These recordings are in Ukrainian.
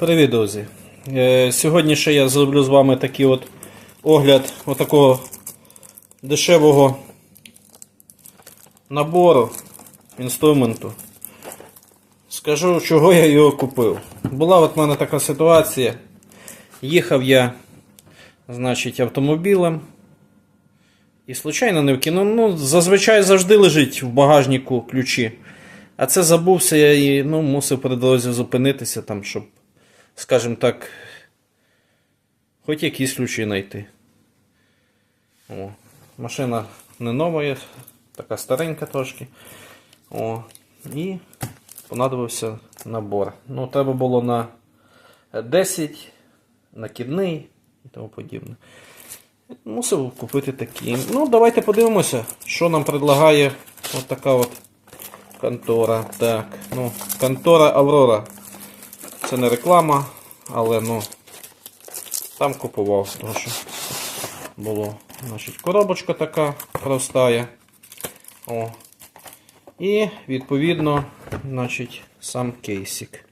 Привіт, друзі. Е, Сьогодні ще я зроблю з вами такий от огляд отакого дешевого набору інструменту. Скажу, чого я його купив. Була от в мене така ситуація. Їхав я, значить, автомобілем. І случайно не вкинув. Ну, зазвичай завжди лежить в багажнику ключі. А це забувся я і ну, мусив при дорозі зупинитися там, щоб, скажімо так, хоч якісь ключі знайти. О, машина не нова, є, така старенька трошки. О, і понадобився набор. Ну, треба було на 10, накидний і тому подібне. Мусив купити такі. Ну, давайте подивимося, що нам предлагає от така от контора. Так, ну, контора Аврора. Це не реклама, але ну там купував, тому що було. Значить, коробочка така простая. О. І відповідно, значить, сам кейсик.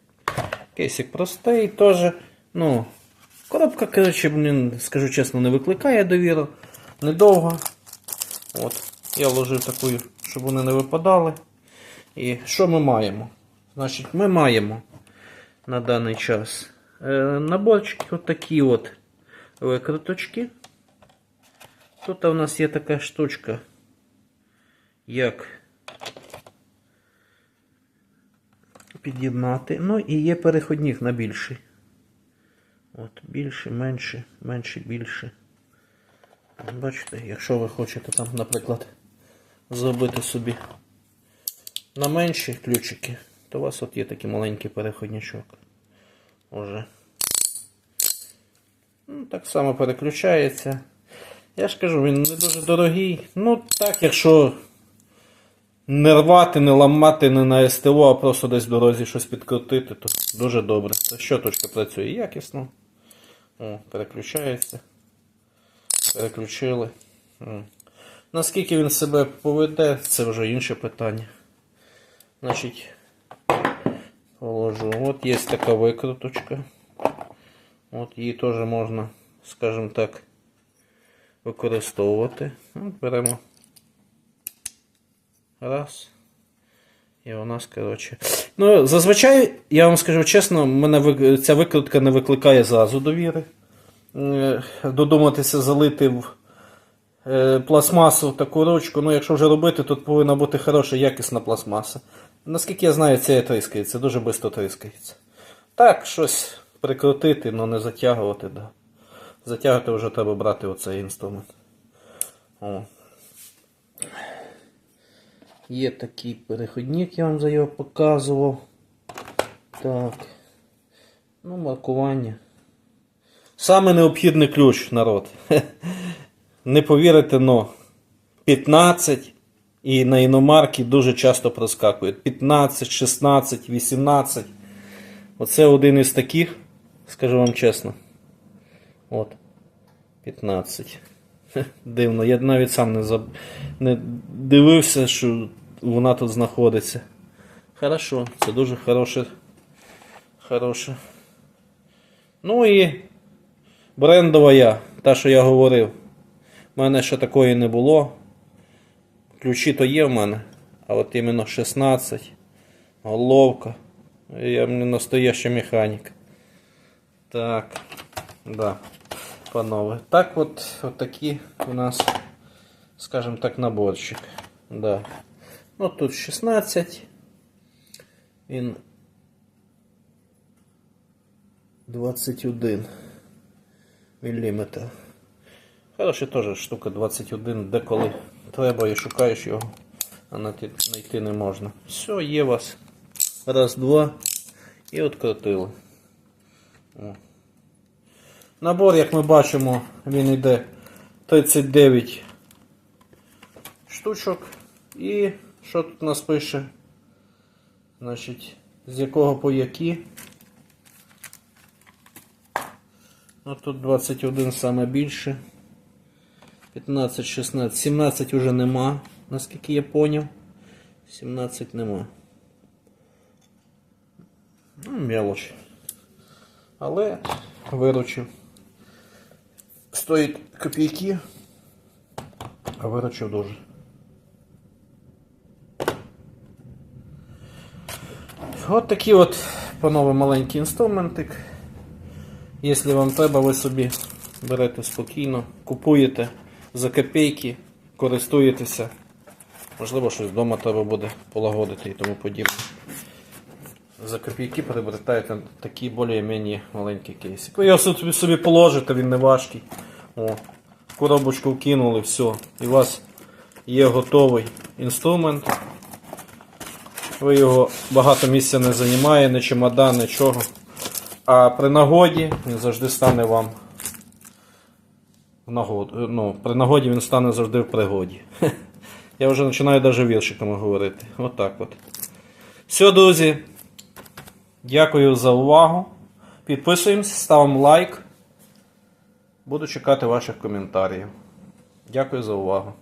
Кейсик простий, теж, ну, коробка, коротше, блін, скажу чесно, не викликає довіру. Недовго. От, я вложив таку, щоб вони не випадали. І що ми маємо? Значить, ми маємо на даний час е, наборчики от такі от викруточки. Тут у нас є така штучка, як під'єднати. Ну і є переходник на більший. От, більше, менше, менше, більше. Бачите, якщо ви хочете там, наприклад, зробити собі на менші ключики, то у вас от є такий маленький переходничок. Уже. Ну, так само переключається. Я ж кажу, він не дуже дорогий. Ну так, якщо не рвати, не ламати не на СТО, а просто десь в дорозі щось підкрутити, то дуже добре. Щоточка працює якісно. О, переключається. Переключили. М. Наскільки він себе поведе, це вже інше питання. Значить, положу. От є така викруточка. От її теж можна, скажімо так, використовувати. От беремо. Раз. І у нас, коротше. Ну, зазвичай, я вам скажу чесно, мене ця викрутка не викликає зразу довіри. Е, Додуматися залити в е, пластмасу таку ручку. Ну, якщо вже робити, тут повинна бути хороша якісна пластмаса. Наскільки я знаю, це тріскається, дуже швидко тріскається. Так, щось прикрутити, але не затягувати, да. Затягувати вже треба брати оцей інструмент. О. Є такий переходник, я вам за його показував. Так. Ну, маркування. Саме необхідний ключ, народ. Не повірите, но 15 і на іномарки дуже часто проскакують. 15, 16, 18. Оце один із таких, скажу вам чесно. От. 15. Дивно, я навіть сам не, заб... не дивився, що вона тут знаходиться. Хорошо, це дуже хороше. Хороше. Ну і брендова я, та, що я говорив. У мене ще такої не було. Ключі то є в мене, а от іменно 16, головка. Я не настоящий механік. Так, да, панове. Так от, от такі у нас, скажімо так, наборчик. Да. Ну тут 16. Він 21 міліметр. Хороша теж штука 21, деколи Треба і шукаєш його, а знайти не можна. Все, є вас. Раз, два. І открутили. О. Набор, як ми бачимо, він йде 39 штучок. І що тут нас пише? Значить, з якого по які. Ну тут 21 саме більше. 15, 16, 17 уже нема, наскільки я поняв. 17 нема. Ну, мелочь. Але виручив. Стоїть копійки, а виручив дуже. От такий от, панове, маленький інструментик. Якщо вам треба, ви собі берете спокійно, купуєте за копійки, користуєтеся. Можливо, щось вдома треба буде полагодити і тому подібне. За копійки приобретаєте такий більш-менш маленький кейсик. Ви його собі, собі положите, він не важкий. О, коробочку вкинули, все. І у вас є готовий інструмент. Ви його багато місця не займає, не чемодан, нічого. А при нагоді він завжди стане вам нагоду. Ну, при нагоді він стане завжди в пригоді. Я вже починаю навіть віршиками говорити. Отак от. Все, друзі. Дякую за увагу. Підписуємось, ставимо лайк. Буду чекати ваших коментарів. Дякую за увагу.